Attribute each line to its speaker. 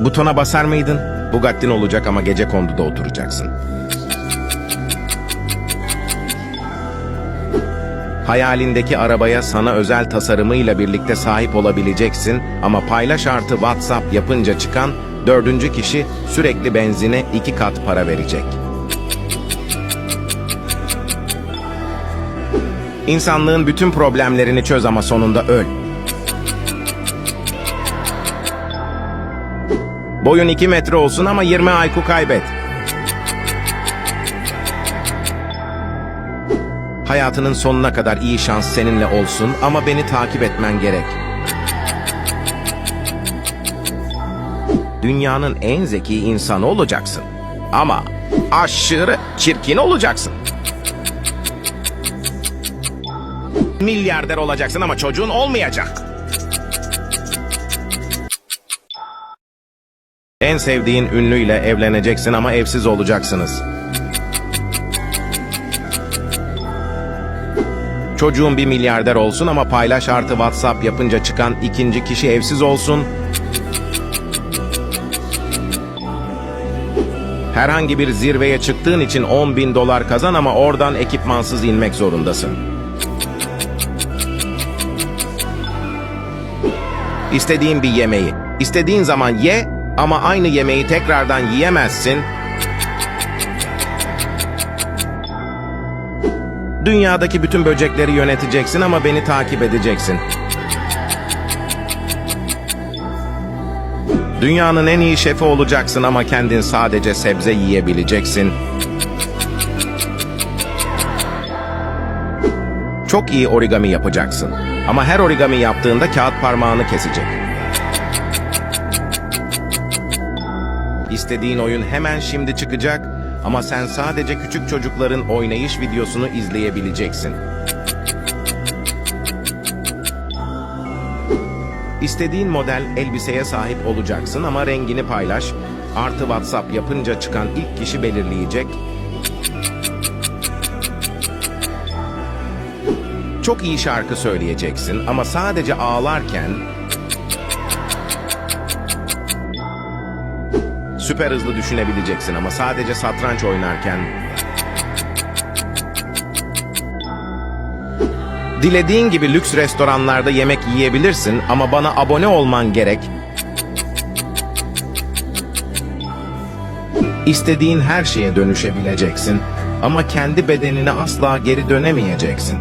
Speaker 1: Butona basar mıydın? Bugattin olacak ama gece konduda oturacaksın. Hayalindeki arabaya sana özel tasarımıyla birlikte sahip olabileceksin ama paylaş artı WhatsApp yapınca çıkan dördüncü kişi sürekli benzine iki kat para verecek. İnsanlığın bütün problemlerini çöz ama sonunda öl. Boyun 2 metre olsun ama 20 IQ kaybet. Hayatının sonuna kadar iyi şans seninle olsun ama beni takip etmen gerek. Dünyanın en zeki insanı olacaksın. Ama aşırı çirkin olacaksın. Milyarder olacaksın ama çocuğun olmayacak. En sevdiğin ünlüyle evleneceksin ama evsiz olacaksınız. Çocuğun bir milyarder olsun ama paylaş artı WhatsApp yapınca çıkan ikinci kişi evsiz olsun. Herhangi bir zirveye çıktığın için 10 bin dolar kazan ama oradan ekipmansız inmek zorundasın. İstediğin bir yemeği, istediğin zaman ye ama aynı yemeği tekrardan yiyemezsin. Dünyadaki bütün böcekleri yöneteceksin ama beni takip edeceksin. Dünyanın en iyi şefi olacaksın ama kendin sadece sebze yiyebileceksin. Çok iyi origami yapacaksın. Ama her origami yaptığında kağıt parmağını kesecek. İstediğin oyun hemen şimdi çıkacak ama sen sadece küçük çocukların oynayış videosunu izleyebileceksin. İstediğin model elbiseye sahip olacaksın ama rengini paylaş. Artı WhatsApp yapınca çıkan ilk kişi belirleyecek. Çok iyi şarkı söyleyeceksin ama sadece ağlarken Süper hızlı düşünebileceksin ama sadece satranç oynarken Dilediğin gibi lüks restoranlarda yemek yiyebilirsin ama bana abone olman gerek. İstediğin her şeye dönüşebileceksin ama kendi bedenine asla geri dönemeyeceksin.